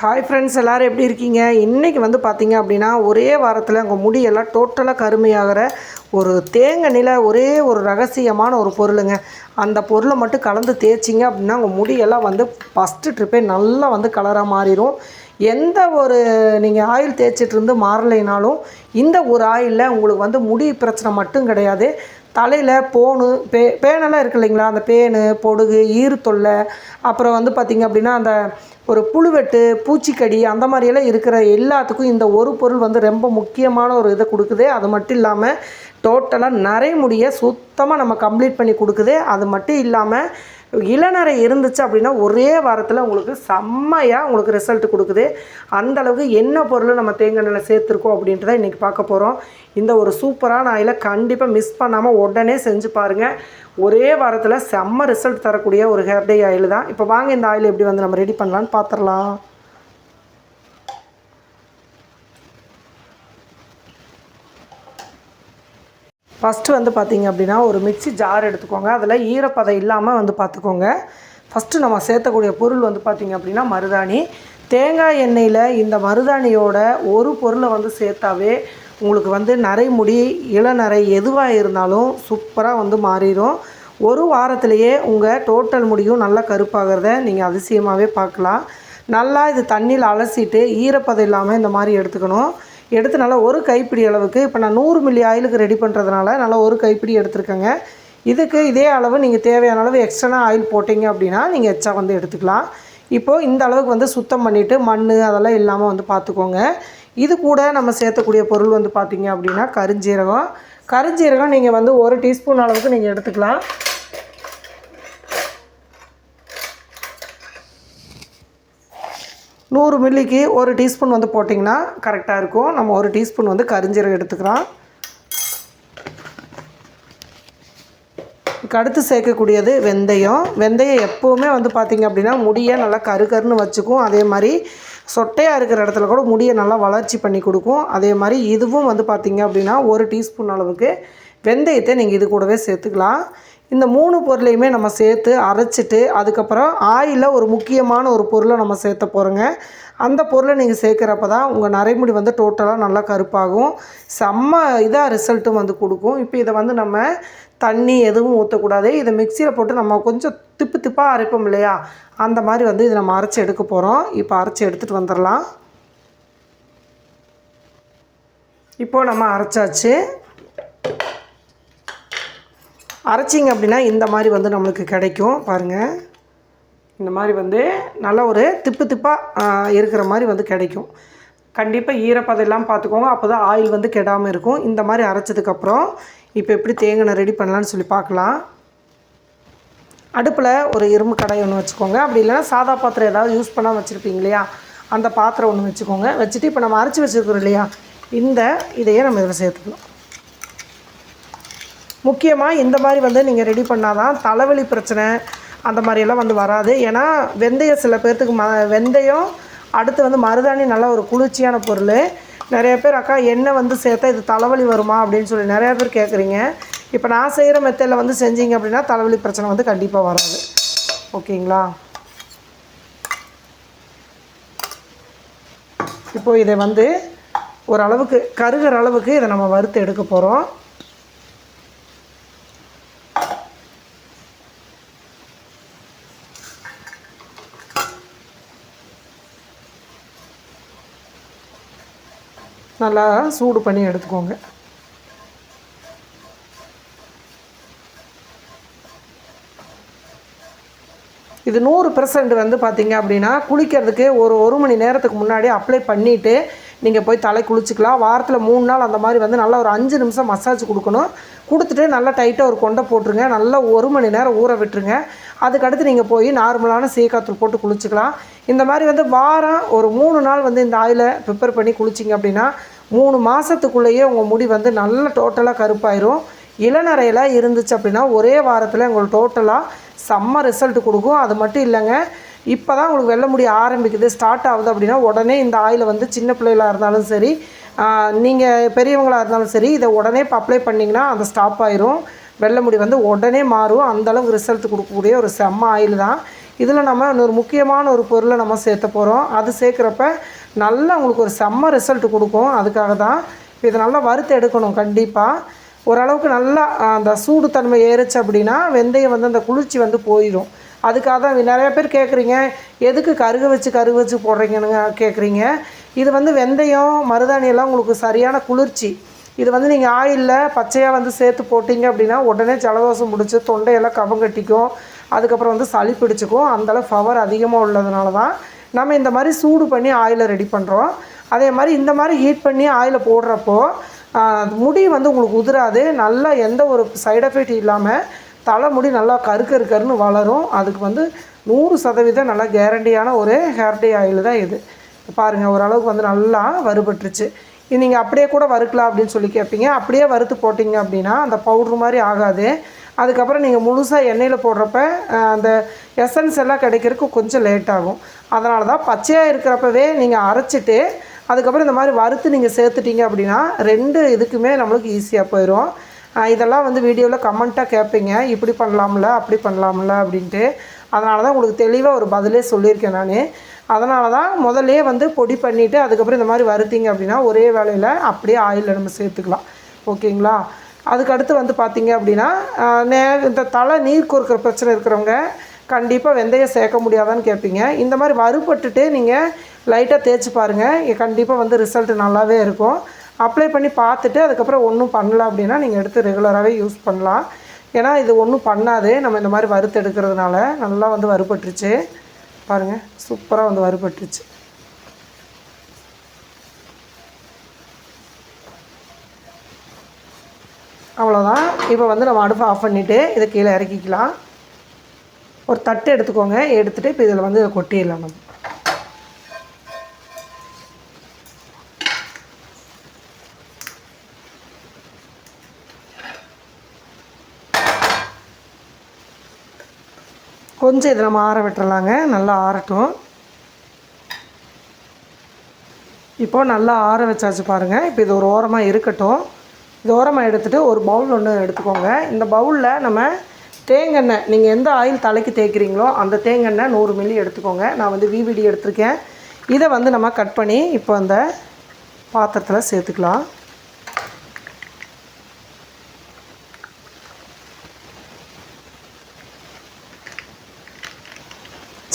Hi friends எல்லோரும் எப்படி இருக்கீங்க? இன்றைக்கி வந்து பார்த்தீங்க அப்படின்னா ஒரே வாரத்தில் உங்கள் முடியெல்லாம் டோட்டலாக கருமையாகிற ஒரு தேங்கண்ணில ஒரே ஒரு ரகசியமான ஒரு பொருளுங்க. அந்த பொருளை மட்டும் கலந்து தேய்ச்சிங்க அப்படின்னா உங்கள் முடியெல்லாம் வந்து ஃபஸ்ட்டு ட்ரிப்பே நல்லா வந்து கலராக மாறிடும் எந்த ஒரு நீங்கள் ஆயில் தேய்ச்சிட்டு இருந்து மாறலைனாலும் இந்த ஒரு ஆயிலில் உங்களுக்கு வந்து முடி பிரச்சனை மட்டும் கிடையாது. தலையில் போனு பே பேனெல்லாம் இருக்கு இல்லைங்களா? அந்த பேனு பொடுகு ஈர் தொல்லை அப்புறம் வந்து பார்த்திங்க அப்படின்னா அந்த ஒரு புழுவெட்டு பூச்சிக்கடி அந்த மாதிரியெல்லாம் இருக்கிற எல்லாத்துக்கும் இந்த ஒரு பொருள் வந்து ரொம்ப முக்கியமான ஒரு இதை கொடுக்குது. அது மட்டும் இல்லாமல் டோட்டலாக நிறைய முடிய சுத்தமாக நம்ம கம்ப்ளீட் பண்ணி கொடுக்குது. அது மட்டும் இல்லாமல் இளநரை இருந்துச்சு அப்படின்னா ஒரே வாரத்தில் உங்களுக்கு செம்மையாக உங்களுக்கு ரிசல்ட் கொடுக்குது. அந்த அளவுக்கு என்ன பொருள் நம்ம தேங்காய் எண்ணெயில் சேர்த்துருக்கோம் அப்படின்றத இன்றைக்கி பார்க்க போகிறோம் இந்த ஒரு சூப்பரான ஆயில கண்டிப்பாக மிஸ் பண்ணாமல் உடனே செஞ்சு பாருங்கள் ஒரே வாரத்தில் செம்ம ரிசல்ட் தரக்கூடிய ஒரு ஹேர் டே ஆயில் தான் இப்போ வாங்க இந்த ஆயில் எப்படி வந்து நம்ம ரெடி பண்ணலான்னு பார்த்துடலாம் ஃபஸ்ட்டு வந்து பார்த்திங்க அப்படின்னா ஒரு மிக்ஸி ஜார் எடுத்துக்கோங்க. அதில் ஈரப்பதம் இல்லாமல் வந்து பார்த்துக்கோங்க ஃபஸ்ட்டு நம்ம சேர்த்தக்கூடிய பொருள் வந்து பார்த்திங்க அப்படின்னா மருதாணி. தேங்காய் எண்ணெயில் இந்த மருதாணியோட ஒரு பொருளை வந்து சேர்த்தாவே உங்களுக்கு வந்து நரைமுடி இளநரை எதுவாக இருந்தாலும் சூப்பராக வந்து மாறிடும். ஒரு வாரத்திலேயே உங்கள் டோட்டல் முடியும் நல்லா கருப்பாகிறத நீங்கள் அதிசயமாகவே பார்க்கலாம். நல்லா இது தண்ணியில் அலசிட்டு ஈரப்பதம் இல்லாமல் இந்த மாதிரி எடுத்துக்கணும். எடுத்து நல்லா ஒரு கைப்பிடி அளவுக்கு. இப்போ நான் நூறு மில்லி ஆயிலுக்கு ரெடி பண்ணுறதுனால நல்லா ஒரு கைப்பிடி எடுத்துருக்கேங்க. இதுக்கு இதே அளவு நீங்கள் தேவையான அளவு எக்ஸ்ட்ரா ஆயில் போட்டிங்க அப்படின்னா நீங்கள் எச்சா வந்து எடுத்துக்கலாம். இப்போது இந்த அளவுக்கு வந்து சுத்தம் பண்ணிவிட்டு மண் அதெல்லாம் இல்லாமல் வந்து பார்த்துக்கோங்க இது கூட நம்ம சேர்த்தக்கூடிய பொருள் வந்து பார்த்திங்க அப்படின்னா கருஞ்சீரகம். கருஞ்சீரகம் நீங்கள் வந்து ஒரு டீஸ்பூன் அளவுக்கு நீங்கள் எடுத்துக்கலாம். நூறு மில்லிக்கு ஒரு டீஸ்பூன் வந்து போட்டிங்கன்னா கரெக்டாக இருக்கும். நம்ம ஒரு டீஸ்பூன் வந்து கரிஞ்சீரகம் எடுத்துக்கிறோம். அடுத்து சேர்க்கக்கூடியது வெந்தயம். வெந்தயம் எப்போவுமே வந்து பார்த்திங்க அப்படின்னா முடியை நல்லா கரு கருன்னு வச்சுக்கும். அதே மாதிரி சொட்டையாக இருக்கிற இடத்துல கூட முடியை நல்லா வளர்ச்சி பண்ணி கொடுக்கும். அதே மாதிரி இதுவும் வந்து பார்த்திங்க அப்படின்னா ஒரு டீஸ்பூன் அளவுக்கு வெந்தயத்தை நீங்கள் இது கூடவே சேர்த்துக்கலாம். இந்த மூணு பொருளையுமே நம்ம சேர்த்து அரைச்சிட்டு அதுக்கப்புறம் ஆயிலில் ஒரு முக்கியமான ஒரு பொருளை நம்ம சேர்த்த போகிறோங்க அந்த பொருளை நீங்கள் சேர்க்குறப்ப தான் உங்கள் நரைமுடி வந்து டோட்டலாக நல்லா கருப்பாகும். செம்ம இதாக ரிசல்ட்டும் வந்து கொடுக்கும். இப்போ இதை வந்து நம்ம தண்ணி எதுவும் ஊற்றக்கூடாது இதை மிக்சியில் போட்டு நம்ம கொஞ்சம் திப்பு திப்பாக அரைப்போம் இல்லையா? அந்த மாதிரி வந்து இதை நம்ம அரைச்சி எடுக்க போகிறோம் இப்போ அரைச்சி எடுத்துகிட்டு வந்துடலாம். இப்போது நம்ம அரைச்சாச்சு. அரைச்சிங்க அப்படின்னா இந்த மாதிரி வந்து நம்மளுக்கு கிடைக்கும். பாருங்கள் இந்த மாதிரி வந்து நல்ல ஒரு திப்பு திப்பாக இருக்கிற மாதிரி வந்து கிடைக்கும். கண்டிப்பாக ஈரப்பதம் எல்லாம் பார்த்துக்கோங்க. அப்போ தான் ஆயில் வந்து கெடாமல் இருக்கும். இந்த மாதிரி அரைச்சதுக்கப்புறம் இப்போ எப்படி தேங்காய் ரெடி பண்ணலான்னு சொல்லி பார்க்கலாம். அடுப்பில் ஒரு இரும்பு கடாய் ஒன்று வச்சுக்கோங்க. அப்படி இல்லைன்னா சாதா பாத்திரம் ஏதாவது யூஸ் பண்ணால் வச்சுருப்பீங்க இல்லையா? அந்த பாத்திரம் ஒன்று வச்சுக்கோங்க. வச்சுட்டு இப்போ நம்ம அரைச்சி வச்சுருக்கிறோம் இல்லையா? இந்த இதையே நம்ம இதில் சேர்த்துக்கணும் முக்கியமாக இந்த மாதிரி வந்து நீங்கள் ரெடி பண்ணால் தான் தலைவலி பிரச்சனை அந்த மாதிரியெல்லாம் வந்து வராது. ஏன்னா வெந்தயம் சில பேர்த்துக்கு ம வெந்தயம் அடுத்து வந்து மருதாணி நல்ல ஒரு குளிர்ச்சியான பொருள். நிறைய பேர் அக்கா எண்ணெய் வந்து சேர்த்தா இது தலைவலி வருமா? அப்படின்னு சொல்லி நிறையா பேர் கேட்குறீங்க இப்போ நான் செய்கிற மெத்தடில் வந்து செஞ்சீங்க அப்படின்னா தலைவலி பிரச்சனை வந்து கண்டிப்பாக வராது. ஓகேங்களா? இப்போது இதை வந்து ஓரளவுக்கு கருகிற அளவுக்கு இதை நம்ம வறுத்து எடுக்க போகிறோம் நல்லா சூடு பண்ணி எடுத்துக்கோங்க. இது நூறு பெர்சன்ட் வந்து பார்த்திங்க அப்படின்னா குளிக்கிறதுக்கு ஒரு ஒரு மணி நேரத்துக்கு முன்னாடி அப்ளை பண்ணிவிட்டு நீங்கள் போய் தலை குளிச்சுக்கலாம். வாரத்தில் மூணு நாள் அந்த மாதிரி வந்து நல்லா ஒரு அஞ்சு நிமிஷம் மசாஜ் கொடுக்கணும். கொடுத்துட்டு நல்லா டைட்டாக ஒரு கொண்டை போட்டுருங்க. நல்லா ஒரு மணி நேரம் ஊற விட்டுருங்க. அதுக்கடுத்து நீங்கள் போய் நார்மலான சீக்காத்தூள் போட்டு குளிச்சுக்கலாம். இந்த மாதிரி வந்து வாரம் ஒரு மூணு நாள் வந்து இந்த ஆயிலை ப்ரிப்பேர் பண்ணி குளிச்சிங்க அப்படின்னா மூணு மாதத்துக்குள்ளேயே உங்கள் முடி வந்து நல்ல டோட்டலாக கருப்பாயிரும். இளநறையில் இருந்துச்சு அப்படின்னா ஒரே வாரத்தில் உங்களுக்கு டோட்டலாக செம்ம ரிசல்ட் கொடுக்கும். அது மட்டும் இல்லைங்க இப்போ தான் உங்களுக்கு வெள்ள முடி ஆரம்பிக்குது ஸ்டார்ட் ஆகுது அப்படின்னா உடனே இந்த ஆயில் வந்து சின்ன பிள்ளைகளாக இருந்தாலும் சரி நீங்கள் பெரியவங்களாக இருந்தாலும் சரி இதை உடனே இப்போ அப்ளை பண்ணிங்கன்னா அந்த ஸ்டாப் ஆயிரும். வெள்ளை முடி வந்து உடனே மாறும். அந்தளவுக்கு ரிசல்ட் கொடுக்கக்கூடிய ஒரு செம்ம ஆயில் தான். இதில் நம்ம இன்னொரு முக்கியமான ஒரு பொருளை நம்ம சேர்த்த போகிறோம் அது சேர்க்குறப்ப நல்லா உங்களுக்கு ஒரு செம்ம ரிசல்ட் கொடுக்கும். அதுக்காக தான் இதை நல்லா வறுத்து எடுக்கணும் கண்டிப்பாக ஓரளவுக்கு நல்லா அந்த சூடு தன்மை ஏறுச்சு அப்படின்னா வெந்தயம் வந்து அந்த குளிர்ச்சி வந்து போயிடும் அதுக்காக தான் நிறைய பேர் கேட்குறீங்க எதுக்கு கருக வச்சு கருக வச்சு போடுறீங்கன்னு கேட்குறீங்க இது வந்து வெந்தயம் மருதாணியெல்லாம் உங்களுக்கு சரியான குளிர்ச்சி. இது வந்து நீங்கள் ஆயிலில் பச்சையாக வந்து சேர்த்து போட்டிங்க அப்படின்னா உடனே ஜலதோஷம் பிடிச்சி தொண்டையெல்லாம் கபம் கட்டிக்கும். அதுக்கப்புறம் வந்து சளி பிடிச்சிக்கும். அந்தளவு பவர் அதிகமாக உள்ளதுனால தான் நம்ம இந்த மாதிரி சூடு பண்ணி ஆயிலை ரெடி பண்ணுறோம் அதே மாதிரி இந்த மாதிரி ஹீட் பண்ணி ஆயிலை போடுறப்போ முடி வந்து உங்களுக்கு உதிராது. நல்லா எந்த ஒரு சைடு எஃபெக்ட் இல்லாமல் தலைமுடி நல்லா கரு கருன்னு வளரும். அதுக்கு வந்து நூறு சதவீதம் நல்லா கேரண்டியான ஒரு ஹேர் டே ஆயில் தான் இது. பாருங்கள் ஓரளவுக்கு வந்து நல்லா வறுபட்டுருச்சு. இது நீங்கள் அப்படியே கூட வறுக்கலாம் அப்படின்னு சொல்லி கேட்பீங்க அப்படியே வறுத்து போட்டிங்க அப்படின்னா அந்த பவுட்ரு மாதிரி ஆகாது. அதுக்கப்புறம் நீங்கள் முழுசாக எண்ணெயில் போடுறப்ப அந்த எசன்ஸ் எல்லாம் கிடைக்கிறதுக்கு கொஞ்சம் லேட் ஆகும். அதனால தான் பச்சையாக இருக்கிறப்பவே நீங்கள் அரைச்சிட்டு அதுக்கப்புறம் இந்த மாதிரி வறுத்து நீங்கள் சேர்த்துட்டீங்க அப்படின்னா ரெண்டு இதுக்குமே நம்மளுக்கு ஈஸியாக போயிடும் இதெல்லாம் வந்து வீடியோவில் கமெண்ட்டாக கேட்பீங்க இப்படி பண்ணலாம்ல அப்படி பண்ணலாம்ல அப்படின்ட்டு. அதனால தான் உங்களுக்கு தெளிவாக ஒரு பதிலே சொல்லியிருக்கேன் நான். அதனால தான் முதல்லே வந்து பொடி பண்ணிவிட்டு அதுக்கப்புறம் இந்த மாதிரி வருத்திங்க அப்படின்னா ஒரே வேலையில் அப்படியே ஆயிலில் நம்ம சேர்த்துக்கலாம். ஓகேங்களா? அதுக்கடுத்து வந்து பார்த்திங்க அப்படின்னா நே இந்த தலை நீர் கோர்க்கிற பிரச்சனை இருக்கிறவங்க கண்டிப்பாக வெந்தயம் சேர்க்க முடியாதான்னு கேட்பீங்க. இந்த மாதிரி வறுபட்டுட்டு நீங்கள் லைட்டாக தேய்ச்சி பாருங்கள் கண்டிப்பாக வந்து ரிசல்ட் நல்லாவே இருக்கும். அப்ளை பண்ணி பார்த்துட்டு அதுக்கப்புறம் ஒன்றும் பண்ணல அப்படின்னா நீங்கள் எடுத்து ரெகுலராகவே யூஸ் பண்ணலாம். ஏன்னா இது ஒன்றும் பண்ணாது நம்ம இந்த மாதிரி வறுத்து எடுக்கிறதுனால நல்லா வந்து வறுபட்டுருச்சு. பாருங்கள் சூப்பராக வந்து வறுபட்டுருச்சு. அவ்வளோதான் இப்போ வந்து நம்ம அடுப்பை ஆஃப் பண்ணிவிட்டு இதை கீழே இறக்கிக்கலாம். ஒரு தட்டு எடுத்துக்கோங்க எடுத்துகிட்டு இப்போ இதில் வந்து இதை கொட்டிடலாம் நம்ம. கொஞ்சம் இதை நம்ம ஆற விட்டுறலாங்க. நல்லா ஆறட்டும். இப்போ நல்லா ஆற வச்சாச்சு பாருங்கள் இப்போ இது ஒரு ஓரமாக இருக்கட்டும். இது ஓரமாக எடுத்துகிட்டு ஒரு பவுல் ஒன்று எடுத்துக்கோங்க. இந்த பவுலில் நம்ம தேங்கெண்ணெய் நீங்கள் எந்த ஆயில் தலைக்கு தேய்க்கிறீங்களோ அந்த தேங்கெண்ணெய் நூறு மில்லி எடுத்துக்கோங்க. நான் வந்து விவிடி எடுத்திருக்கேன். இதை வந்து நம்ம கட் பண்ணி இப்போ அந்த பாத்திரத்தில் சேர்த்துக்கலாம்.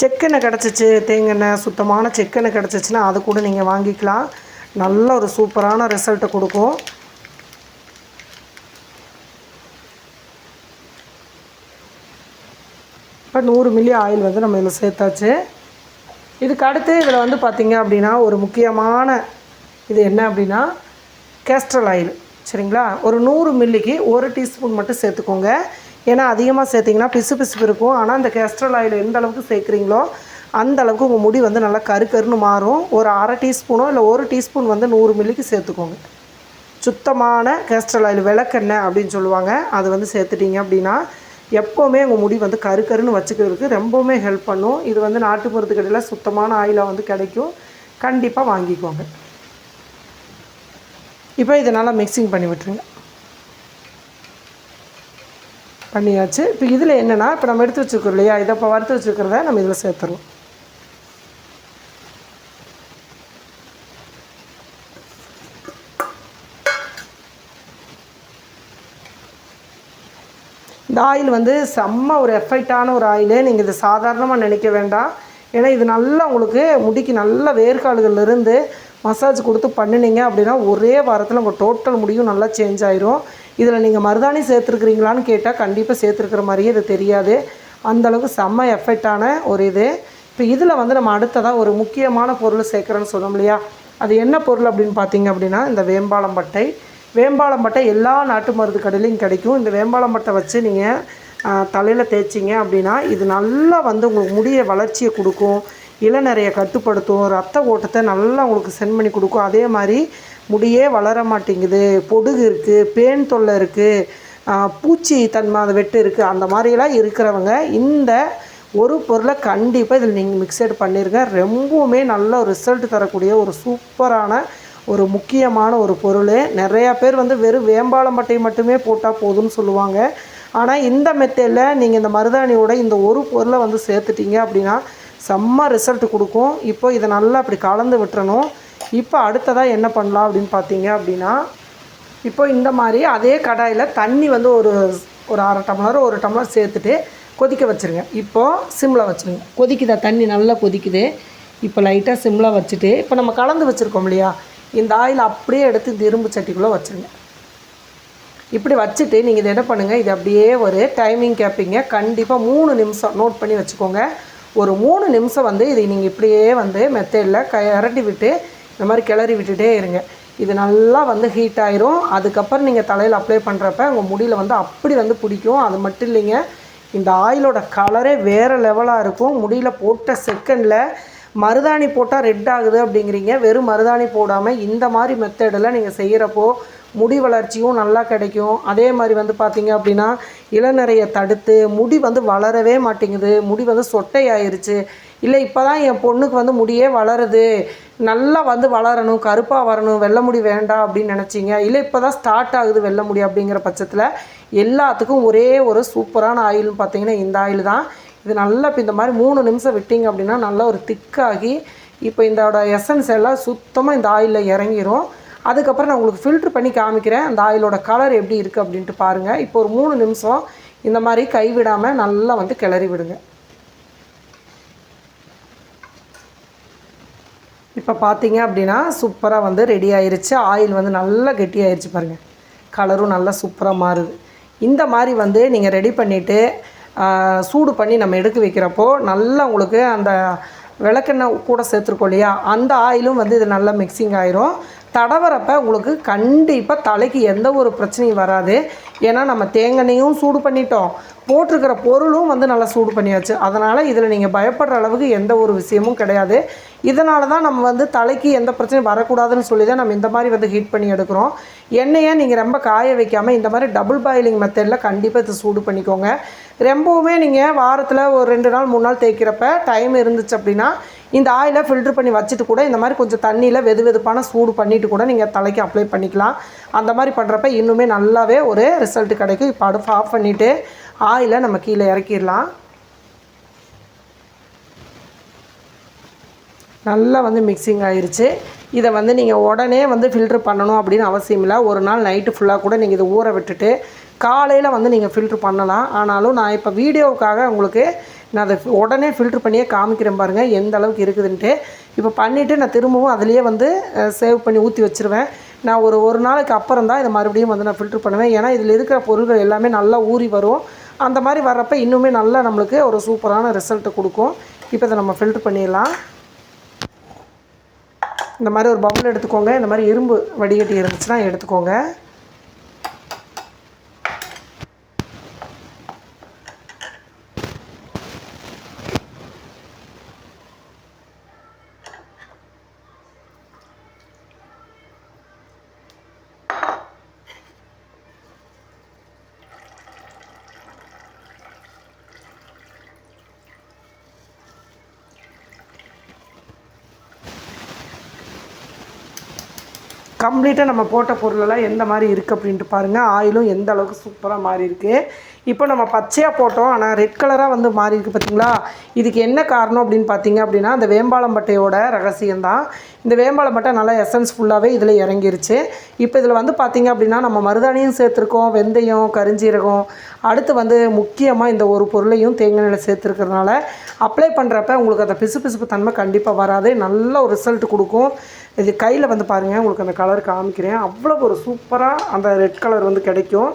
செக்கெண்ணெய் கிடச்சிச்சு தேங்கெண்ணெய் சுத்தமான செக்கெண்ணெய் கிடச்சிச்சின்னா அது கூட நீங்கள் வாங்கிக்கலாம். நல்ல ஒரு சூப்பரான ரிசல்ட்டை கொடுக்கும். இப்போ நூறு மில்லி ஆயில் வந்து நம்ம இதில் சேர்த்தாச்சு. இதுக்கு அடுத்து இதில் வந்து பார்த்திங்க அப்படின்னா ஒரு முக்கியமான இது என்ன அப்படின்னா கேஸ்ட்ரல் ஆயில். சரிங்களா? ஒரு நூறு மில்லிக்கு ஒரு டீஸ்பூன் மட்டும் சேர்த்துக்கோங்க. ஏன்னா அதிகமாக சேர்த்திங்கன்னா பிசு பிசுப்பு இருக்கும். ஆனால் இந்த கேஸ்ட்ரல் ஆயில் எந்த அளவுக்கு சேர்க்குறீங்களோ அந்த அளவுக்கு உங்கள் முடி வந்து நல்லா கரு கருன்னு மாறும். ஒரு அரை டீஸ்பூனோ இல்லை ஒரு டீஸ்பூன் வந்து நூறு மில்லிக்கு சேர்த்துக்கோங்க. சுத்தமான கேஸ்ட்ரல் ஆயில் விளக்கெண்ணெய் அப்படின்னு சொல்லுவாங்க. அது வந்து சேர்த்துட்டீங்க அப்படின்னா எப்போவுமே உங்கள் முடி வந்து கரு கருன்னு வச்சுக்கிறதுக்கு ரொம்பவுமே ஹெல்ப் பண்ணும். இது வந்து நாட்டுப்புறத்து மருந்து கடையில் சுத்தமான ஆயிலாக வந்து கிடைக்கும். கண்டிப்பாக வாங்கிக்கோங்க. இப்போ இதை நல்லா மிக்சிங் பண்ணி விட்டுருங்க. பண்ணியாச்சு. இப்போ இதில் என்னென்னா இப்போ நம்ம எடுத்து வச்சுருக்கோம் இல்லையா? இதை இப்போ வறுத்து வச்சுருக்கிறத நம்ம இதில் சேர்த்துருவோம் இந்த ஆயில் வந்து செம்ம ஒரு எஃபெக்டான ஒரு ஆயிலு நீங்கள் இது சாதாரணமாக நினைக்க வேண்டாம். ஏன்னா இது நல்லா உங்களுக்கு முடிக்கு நல்ல வேர்க்கால்கள்லேருந்து மசாஜ் கொடுத்து பண்ணினீங்க அப்படின்னா ஒரே வாரத்தில் உங்கள் டோட்டல் முடியும் நல்லா சேஞ்ச் ஆயிரும். இதில் நீங்கள் மருதாணி சேர்த்துருக்குறீங்களான்னு கேட்டால் கண்டிப்பாக சேர்த்துருக்குற மாதிரியே இது தெரியாது. அந்தளவுக்கு செம்ம எஃபெக்டான ஒரு இது. இப்போ இதில் வந்து நம்ம அடுத்ததாக ஒரு முக்கியமான பொருள் சேர்க்குறேன்னு சொன்னோம் இல்லையா? அது என்ன பொருள் அப்படின்னு பார்த்தீங்க அப்படின்னா இந்த வேம்பாலம் பட்டை. வேம்பாலம் பட்டை எல்லா நாட்டு மருந்து கடையிலையும் கிடைக்கும். இந்த வேம்பாலம் பட்டை வச்சு நீங்கள் தலையில் தேய்ச்சிங்க அப்படின்னா இது நல்லா வந்து உங்களுக்கு முடிய வளர்ச்சியை கொடுக்கும். இளநரையை கட்டுப்படுத்தும் ரத்த ஓட்டத்தை நல்லா உங்களுக்கு சென்ட் பண்ணி கொடுக்கும். அதே மாதிரி முடியே வளர மாட்டேங்குது. பொடுகு இருக்குது பேன் தொல்லை இருக்குது பூச்சி தன்மை அந்த வெட்டு இருக்குது அந்த மாதிரிலாம் இருக்கிறவங்க இந்த ஒரு பொருளை கண்டிப்பாக இதில் நீங்கள் மிக்சட் பண்ணிடுங்க ரொம்பவுமே நல்ல ரிசல்ட் தரக்கூடிய ஒரு சூப்பரான ஒரு முக்கியமான ஒரு பொருள். நிறையா பேர் வந்து வெறும் வேம்பாலம் மட்டுமே போட்டால் போதும்னு சொல்லுவாங்க. ஆனால் இந்த மெத்தையில் நீங்கள் இந்த மருதாணியோட இந்த ஒரு பொருளை வந்து சேர்த்துட்டீங்க அப்படின்னா செம்ம ரிசல்ட் கொடுக்கும். இப்போ இதை நல்லா அப்படி கலந்து விட்டுறணும். இப்போ அடுத்ததாக என்ன பண்ணலாம் அப்படின்னு பார்த்தீங்க அப்படின்னா இப்போ இந்த மாதிரி அதே கடாயில் தண்ணி வந்து ஒரு ஒரு அரை டம்ளர் ஒரு டம்ளர் சேர்த்துட்டு கொதிக்க வச்சுருங்க. இப்போது சிம்மில் வச்சுருங்க. கொதிக்குதா? தண்ணி நல்லா கொதிக்குது. இப்போ லைட்டாக சிம்மில் வச்சுட்டு இப்போ நம்ம கலந்து வச்சுருக்கோம் இல்லையா? இந்த ஆயில் அப்படியே எடுத்து இந்த இரும்பு சட்டிக்குள்ளே வச்சுருங்க. இப்படி வச்சுட்டு நீங்கள் இதை என்ன பண்ணுங்கள் இது அப்படியே ஒரு டைமிங் கேட்பீங்க கண்டிப்பாக மூணு நிமிஷம் நோட் பண்ணி வச்சுக்கோங்க. ஒரு மூணு நிமிஷம் வந்து இதை நீங்கள் இப்படியே வந்து மெத்தடில் இரட்டி விட்டு இந்த மாதிரி கிளறி விட்டுட்டே இருங்க. இது நல்லா வந்து ஹீட் ஆயிரும். அதுக்கப்புறம் நீங்கள் தலையில் அப்ளை பண்ணுறப்ப உங்கள் முடியில் வந்து அப்படி வந்து பிடிக்கும். அது மட்டும் இல்லைங்க. இந்த ஆயிலோட கலரே வேறு லெவலாக இருக்கும். முடியில் போட்ட செகண்டில் மருதாணி போட்டால் ரெட் ஆகுது அப்படிங்கிறீங்க. வெறும் மருதாணி போடாமல் இந்த மாதிரி மெத்தடில் நீங்கள் செய்கிறப்போ முடி வளர்ச்சியும் நல்லா கிடைக்கும். அதே மாதிரி வந்து பார்த்திங்க அப்படின்னா இளநறையை தடுத்து முடி வந்து வளரவே மாட்டேங்குது. முடி வந்து சொட்டை ஆயிருச்சு இல்லை இப்போ தான் என் பொண்ணுக்கு வந்து முடியே வளருது. நல்லா வந்து வளரணும் கருப்பாக வரணும் வெள்ளை முடி வேண்டாம் அப்படின்னு நினச்சிங்க. இல்லை இப்போ தான் ஸ்டார்ட் ஆகுது வெள்ளை முடி அப்படிங்கிற பட்சத்தில். எல்லாத்துக்கும் ஒரே ஒரு சூப்பரான ஆயில்னு பார்த்தீங்கன்னா இந்த ஆயில் தான். இது நல்லா இப்போ இந்த மாதிரி மூணு நிமிஷம் விட்டிங்க அப்படின்னா நல்லா ஒரு திக்காகி இப்போ இதோட எசன்ஸ் எல்லாம் சுத்தமாக இந்த ஆயிலில் இறங்கிரும். அதுக்கப்புறம் நான் உங்களுக்கு ஃபில்ட்ரு பண்ணி காமிக்கிறேன். அந்த ஆயிலோட கலர் எப்படி இருக்குது அப்படின்ட்டு பாருங்கள் இப்போ ஒரு மூணு நிமிஷம் இந்த மாதிரி கைவிடாமல் நல்லா வந்து கிளறி விடுங்க. இப்போ பார்த்தீங்க அப்படின்னா சூப்பராக வந்து ரெடி ஆயிடுச்சு ஆயில் வந்து நல்லா கெட்டி ஆயிடுச்சு பாருங்கள் கலரும் நல்லா சூப்பராக மாறுது. இந்த மாதிரி வந்து நீங்கள் ரெடி பண்ணிவிட்டு சூடு பண்ணி நம்ம எடுக்க வைக்கிறப்போ நல்லா உங்களுக்கு அந்த விளக்கெண்ணெய் கூட சேர்த்துருக்கோம் இல்லையா? அந்த ஆயிலும் வந்து இது நல்லா மிக்சிங் ஆயிரும். தடவரப்ப உங்களுக்கு கண்டிப்பாக தலைக்கு எந்த ஒரு பிரச்சனையும் வராது. ஏன்னா நம்ம தேங்காய்னையும் சூடு பண்ணிட்டோம். போட்டிருக்கிற பொருளும் வந்து நல்லா சூடு பண்ணியாச்சு. அதனால் இதில் நீங்கள் பயப்படுற அளவுக்கு எந்த ஒரு விஷயமும் கிடையாது. இதனால தான் நம்ம வந்து தலைக்கு எந்த பிரச்சனையும் வரக்கூடாதுன்னு சொல்லி தான் நம்ம இந்த மாதிரி வந்து ஹீட் பண்ணி எடுக்கிறோம். எண்ணெயை நீங்கள் ரொம்ப காய வைக்காமல் இந்த மாதிரி டபுள் பாயிலிங் மெத்தடில் கண்டிப்பாக இதை சூடு பண்ணிக்கோங்க. ரொம்பவுமே நீங்கள் வாரத்தில் ஒரு ரெண்டு நாள் மூணு நாள் தேய்க்கிறப்ப டைம் இருந்துச்சு அப்படின்னா இந்த ஆயிலை ஃபில்ட்ரு பண்ணி வச்சுட்டு கூட இந்த மாதிரி கொஞ்சம் தண்ணியில் வெது வெதுப்பான சூடு பண்ணிவிட்டு கூட நீங்கள் தலைக்கு அப்ளை பண்ணிக்கலாம். அந்த மாதிரி பண்ணுறப்ப இன்னுமே நல்லாவே ஒரு ரிசல்ட் கிடைக்கும். இப்போ அடுப்பு ஆஃப் பண்ணிவிட்டு ஆயிலை நம்ம கீழே இறக்கிடலாம். நல்லா வந்து மிக்சிங் ஆயிடுச்சு இதை வந்து நீங்கள் உடனே வந்து ஃபில்ட்ரு பண்ணணும் அப்படின்னு அவசியம் இல்லை. ஒரு நாள் நைட்டு ஃபுல்லாக கூட நீங்கள் இதை ஊற விட்டுட்டு காலையில் வந்து நீங்கள் ஃபில்ட்ரு பண்ணலாம். ஆனாலும் நான் இப்போ வீடியோவுக்காக உங்களுக்கு நான் அதை உடனே ஃபில்ட்ரு பண்ணியே காமிக்கிறேன் பாருங்கள் எந்த அளவுக்கு இருக்குதுன்ட்டு. இப்போ பண்ணிவிட்டு நான் திரும்பவும் அதுலேயே வந்து சேவ் பண்ணி ஊற்றி வச்சுருவேன். நான் ஒரு ஒரு நாளைக்கு அப்புறம் தான் இதை மறுபடியும் வந்து நான் ஃபில்ட்ரு பண்ணுவேன். ஏன்னா இதில் இருக்கிற பொருள்கள் எல்லாமே நல்லா ஊறி வரும். அந்த மாதிரி வர்றப்ப இன்னுமே நல்லா நம்மளுக்கு ஒரு சூப்பரான ரிசல்ட்டு கொடுக்கும். இப்போ இதை நம்ம ஃபில்ட்ரு பண்ணிடலாம். இந்த மாதிரி ஒரு பவுல் எடுத்துக்கோங்க. இந்த மாதிரி இரும்பு வடிகட்டி இருந்துச்சுன்னா எடுத்துக்கோங்க. கம்ப்ளீட்டாக நம்ம போட்ட பொருளெல்லாம் எந்த மாதிரி இருக்குது அப்படின்ட்டு பாருங்கள் ஆயிலும் எந்த அளவுக்கு சூப்பராக மாறி இருக்குது இப்போ நம்ம பச்சையாக போட்டோம். ஆனால் ரெட் கலராக வந்து மாறி இருக்குது பார்த்தீங்களா இதுக்கு என்ன காரணம் அப்படின்னு பார்த்தீங்க அப்படின்னா அந்த வேம்பாளம்பட்டையோட ரகசியம்தான். இந்த வேம்பாளம்பட்டை நல்லா எசன்ஸ் ஃபுல்லாகவே இதில் இறங்கிருச்சு. இப்போ இதில் வந்து பார்த்தீங்க அப்படின்னா நம்ம மருதாணியும் சேர்த்துருக்கோம் வெந்தயம் கருஞ்சீரகம். அடுத்து வந்து முக்கியமாக இந்த ஒரு பொருளையும் தேங்காய் எண்ணெய் சேர்த்துருக்கிறதுனால அப்ளை பண்ணுறப்ப உங்களுக்கு அந்த பிசு பிசுப்பு தன்மை கண்டிப்பாக வராது. நல்ல ஒரு ரிசல்ட் கொடுக்கும். இது கையில் வந்து பாருங்கள் உங்களுக்கு அந்த கலர் காமிக்கிறேன். அவ்வளோ ஒரு சூப்பராக அந்த ரெட் கலர் வந்து கிடைக்கும்.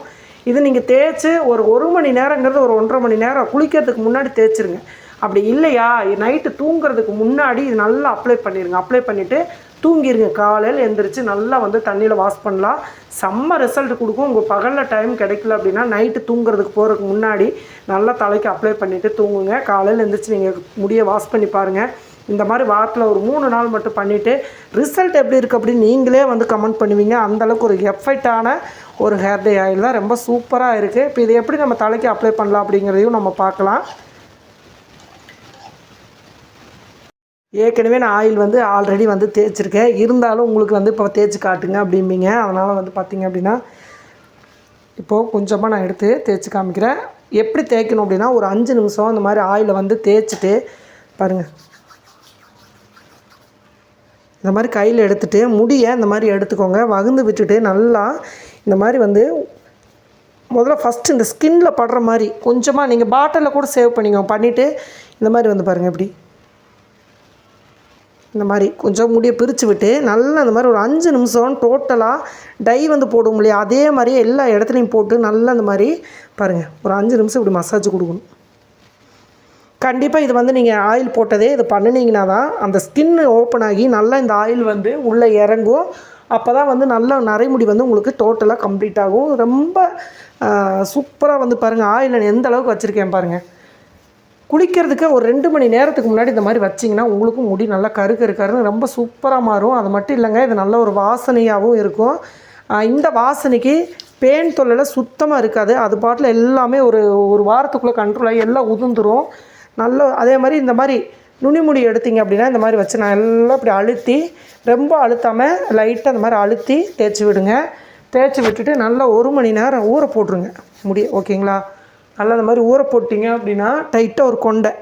இது நீங்கள் தேய்ச்சி ஒரு ஒரு மணி நேரங்கிறது ஒரு ஒன்றரை மணி நேரம் குளிக்கிறதுக்கு முன்னாடி தேய்ச்சிருங்க. அப்படி இல்லையா? நைட்டு தூங்குறதுக்கு முன்னாடி இது நல்லா அப்ளை பண்ணிடுங்க அப்ளை பண்ணிவிட்டு தூங்கிடுங்க காலையில் எந்திரிச்சு நல்லா வந்து தண்ணியில் வாஷ் பண்ணலாம். செம்ம ரிசல்ட் கொடுக்கும். உங்கள் பகலில் டைம் கிடைக்கல அப்படின்னா நைட்டு தூங்குறதுக்கு போகிறதுக்கு முன்னாடி நல்லா தலைக்கு அப்ளை பண்ணிவிட்டு தூங்குங்க. காலையில் எழுந்திரிச்சு நீங்கள் முடியை வாஷ் பண்ணி பாருங்கள் இந்த மாதிரி வாரத்தில் ஒரு மூணு நாள் மட்டும் பண்ணிவிட்டு ரிசல்ட் எப்படி இருக்குது அப்படின்னு நீங்களே வந்து கமெண்ட் பண்ணுவீங்க. அந்தளவுக்கு ஒரு எஃபெக்டான ஒரு ஹேர் டே ஆயில் தான் ரொம்ப சூப்பராக இருக்குது இப்போ இது எப்படி நம்ம தலைக்கு அப்ளை பண்ணலாம் அப்படிங்கிறதையும் நம்ம பார்க்கலாம். ஏற்கனவே நான் ஆயில் வந்து ஆல்ரெடி வந்து தேய்ச்சிருக்கேன். இருந்தாலும் உங்களுக்கு வந்து இப்போ தேய்ச்சி காட்டுங்க அப்படிம்பீங்க. அதனால் வந்து பார்த்திங்க அப்படின்னா இப்போது கொஞ்சமாக நான் எடுத்து தேய்ச்சி காமிக்கிறேன். எப்படி தேய்க்கணும் அப்படின்னா ஒரு அஞ்சு நிமிஷம் இந்த மாதிரி ஆயிலை வந்து தேய்ச்சிட்டு பாருங்கள் இந்த மாதிரி கையில் எடுத்துகிட்டு முடியை இந்த மாதிரி எடுத்துக்கோங்க. வகுந்து விட்டுட்டு நல்லா இந்த மாதிரி வந்து முதல்ல ஃபஸ்ட்டு இந்த ஸ்கின்னில் படுற மாதிரி கொஞ்சமாக நீங்கள் பாட்டிலில் கூட சேவ் பண்ணிக்கோங்க. பண்ணிவிட்டு இந்த மாதிரி வந்து பாருங்கள் இப்படி. இந்த மாதிரி கொஞ்சம் முடியை பிரித்து விட்டு நல்லா இந்த மாதிரி ஒரு அஞ்சு நிமிஷம் டோட்டலாக டை வந்து போடுவோம் இல்லையா? அதே மாதிரியே எல்லா இடத்துலையும் போட்டு நல்லா இந்த மாதிரி பாருங்கள் ஒரு அஞ்சு நிமிஷம் இப்படி மசாஜ் கொடுக்கணும். கண்டிப்பாக இது வந்து நீங்கள் ஆயில் போட்டதே இது பண்ணினீங்கன்னா தான் அந்த ஸ்கின் ஓப்பன் ஆகி நல்லா இந்த ஆயில் வந்து உள்ளே இறங்கும். அப்போ தான் வந்து நல்ல நரைமுடி வந்து உங்களுக்கு டோட்டலாக கம்ப்ளீட் ஆகும். ரொம்ப சூப்பராக வந்து பாருங்கள் ஆயில் நான் எந்த அளவுக்கு வச்சுருக்கேன் பாருங்கள் குளிக்கிறதுக்கு ஒரு ரெண்டு மணி நேரத்துக்கு முன்னாடி இந்த மாதிரி வச்சிங்கன்னா உங்களுக்கும் முடி நல்லா கரு கரு கருன்னு ரொம்ப சூப்பராக மாறும். அது மட்டும் இல்லைங்க இது நல்ல ஒரு வாசனையாகவும் இருக்கும். இந்த வாசனைக்கு பேன் தொல்லையில் சுத்தமாக இருக்காது. அது பாட்டில் எல்லாமே ஒரு ஒரு வாரத்துக்குள்ளே கண்ட்ரோல் ஆகி எல்லாம் உதிர்ந்துரும். நல்ல அதே மாதிரி இந்த மாதிரி நுனிமுடி எடுத்தீங்க அப்படின்னா இந்த மாதிரி வச்சு நான் எல்லாம் இப்படி அழுத்தி ரொம்ப அழுத்தாமல் லைட்டாக இந்த மாதிரி அழுத்தி தேய்ச்சி விடுங்க. தேய்ச்சி விட்டுட்டு நல்லா ஒரு மணி நேரம் ஊற போட்டுருங்க. முடி ஓகேங்களா நல்லா இந்த மாதிரி ஊற போட்டிங்க அப்படின்னா டைட்டாக ஒரு கொண்டை.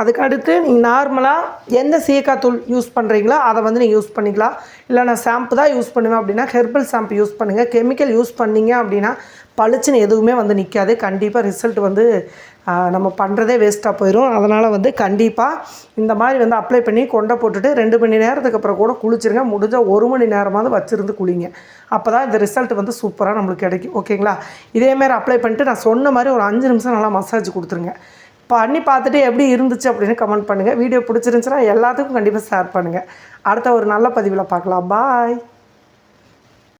அதுக்கு அடுத்து நீங்கள் நார்மலாக எந்த சீக்காத்தூள் யூஸ் பண்ணுறீங்களோ அதை வந்து நீங்கள் யூஸ் பண்ணிக்கலாம். இல்லை நான் ஷாம்பு தான் யூஸ் பண்ணுவேன் அப்படின்னா ஹெர்பல் ஷாம்பு யூஸ் பண்ணுங்கள் கெமிக்கல் யூஸ் பண்ணீங்க அப்படின்னா பளிச்சுன்னு எதுவுமே வந்து நிற்காது கண்டிப்பாக ரிசல்ட் வந்து நம்ம பண்ணுறதே வேஸ்ட்டாக போயிடும் அதனால் வந்து கண்டிப்பாக இந்த மாதிரி வந்து அப்ளை பண்ணி கொண்டை போட்டுட்டு ரெண்டு மணி நேரத்துக்கு அப்புறம் கூட குளிச்சிருங்க. முடிஞ்சால் ஒரு மணி நேரமாவது வச்சுருந்து குளிங்க. அப்போ தான் இந்த ரிசல்ட் வந்து சூப்பராக நம்மளுக்கு கிடைக்கும். ஓகேங்களா இதேமாரி அப்ளை பண்ணிட்டு நான் சொன்ன மாதிரி ஒரு அஞ்சு நிமிஷம் நல்லா மசாஜ் கொடுத்துருங்க. பண்ணி பார்த்துட்டு எப்படி இருந்துச்சு அப்படின்னு கமெண்ட் பண்ணுங்கள் வீடியோ பிடிச்சிருந்துச்சுன்னா எல்லாத்துக்கும் கண்டிப்பாக ஷேர் பண்ணுங்கள் அடுத்த ஒரு நல்ல பதிவில் பார்க்கலாம். பாய்